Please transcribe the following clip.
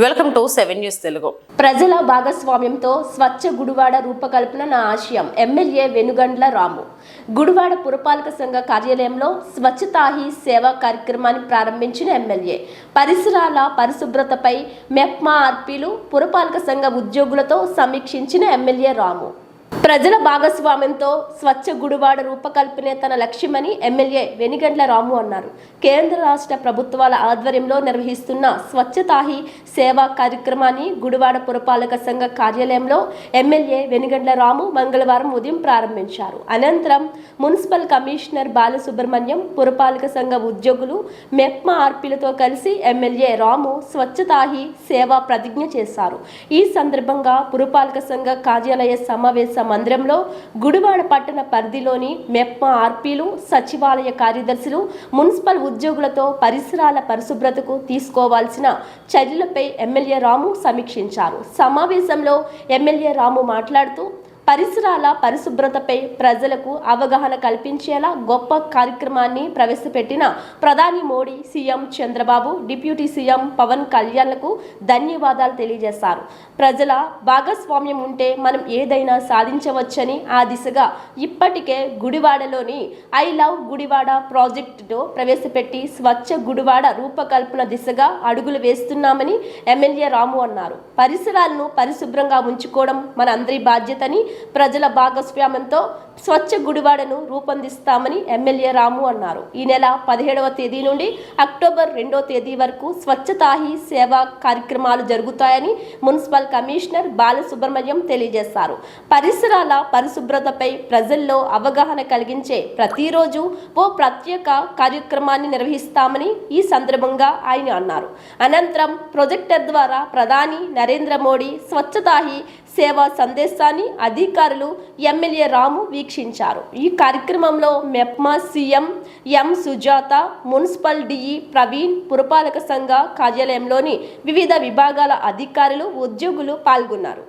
Welcome to seven news Telugu. ప్రజల భాగస్వామ్యంతో స్వచ్ఛ గుడివాడ రూపకల్పన నా ఆశయం. ఎమ్మెల్యే వెనుగండ్ల రాము. గుడివాడ పురపాలక సంఘ కార్యాలయంలో స్వచ్ఛతాహి సేవా కార్యక్రమాన్ని ప్రారంభించిన ఎమ్మెల్యే. పరిసరాల పరిశుభ్రతపై మెప్మా ఆర్పీలు పురపాలక సంఘ ఉద్యోగులతో సమీక్షించిన ఎమ్మెల్యే రాము. ప్రజల భాగస్వామ్యంతో స్వచ్ఛ గుడివాడ రూపకల్పనే తన లక్ష్యమని ఎమ్మెల్యే వెనిగండ్ల రాము అన్నారు. కేంద్ర రాష్ట్ర ప్రభుత్వాల ఆధ్వర్యంలో నిర్వహిస్తున్న స్వచ్ఛతాహి సేవా కార్యక్రమాన్ని గుడివాడ పురపాలక సంఘ కార్యాలయంలో ఎమ్మెల్యే వెనిగండ్ల రాము మంగళవారం ఉదయం ప్రారంభించారు. అనంతరం మున్సిపల్ కమిషనర్ బాలసుబ్రహ్మణ్యం పురపాలక సంఘ ఉద్యోగులు మెప్మా ఆర్పీలతో కలిసి ఎమ్మెల్యే రాము స్వచ్ఛతాహి సేవా ప్రతిజ్ఞ చేశారు. ఈ సందర్భంగా పురపాలక సంఘ కార్యాలయ సమావేశ మందిరంలో గుడివాడ పట్టణ పరిధిలోని మెప్ప ఆర్పీలు సచివాలయ కార్యదర్శులు మున్సిపల్ ఉద్యోగులతో పరిసరాల పరిశుభ్రతకు తీసుకోవాల్సిన చర్యలపై ఎమ్మెల్యే రాము సమీక్షించారు. సమావేశంలో ఎమ్మెల్యే రాము మాట్లాడుతూ పరిసరాల పరిశుభ్రతపై ప్రజలకు అవగాహన కల్పించేలా గొప్ప కార్యక్రమాన్ని ప్రవేశపెట్టిన ప్రధాని Modi CM Chandrababu deputy CM Pavan కళ్యాణ్లకు ధన్యవాదాలు తెలియజేశారు. ప్రజల భాగస్వామ్యం ఉంటే మనం ఏదైనా సాధించవచ్చని ఆ దిశగా ఇప్పటికే గుడివాడలోని ఐ లవ్ గుడివాడ ప్రాజెక్టుతో ప్రవేశపెట్టి స్వచ్ఛ గుడివాడ రూపకల్పన దిశగా అడుగులు వేస్తున్నామని ఎమ్మెల్యే రాము అన్నారు. పరిసరాలను పరిశుభ్రంగా ఉంచుకోవడం మన అందరి బాధ్యతని ప్రజల భాగస్వామ్యంతో స్వచ్ఛ గుడివాడను రూపొందిస్తామని ఎమ్మెల్యే రాము అన్నారు. ఈ నెల పదిహేడవ తేదీ నుండి అక్టోబర్ రెండో తేదీ వరకు స్వచ్ఛతాహి సేవా కార్యక్రమాలు జరుగుతాయని మున్సిపల్ కమిషనర్ బాలసుబ్రహ్మణ్యం తెలియజేశారు. పరిసరాల పరిశుభ్రతపై ప్రజల్లో అవగాహన కలిగించే ప్రతిరోజు ఓ ప్రత్యేక కార్యక్రమాన్ని నిర్వహిస్తామని ఈ సందర్భంగా ఆయన అన్నారు. అనంతరం ప్రొజెక్టర్ ద్వారా ప్రధాని నరేంద్ర మోడీ స్వచ్ఛతాహి సేవా సందేశాన్ని అధికారులు ఎమ్మెల్యే రాము వీక్షించారు. ఈ కార్యక్రమంలో MEPMA CM M Sujatha municipal DE Praveen పురపాలక సంఘ కార్యాలయంలోని వివిధ విభాగాల అధికారులు ఉద్యోగులు పాల్గొన్నారు.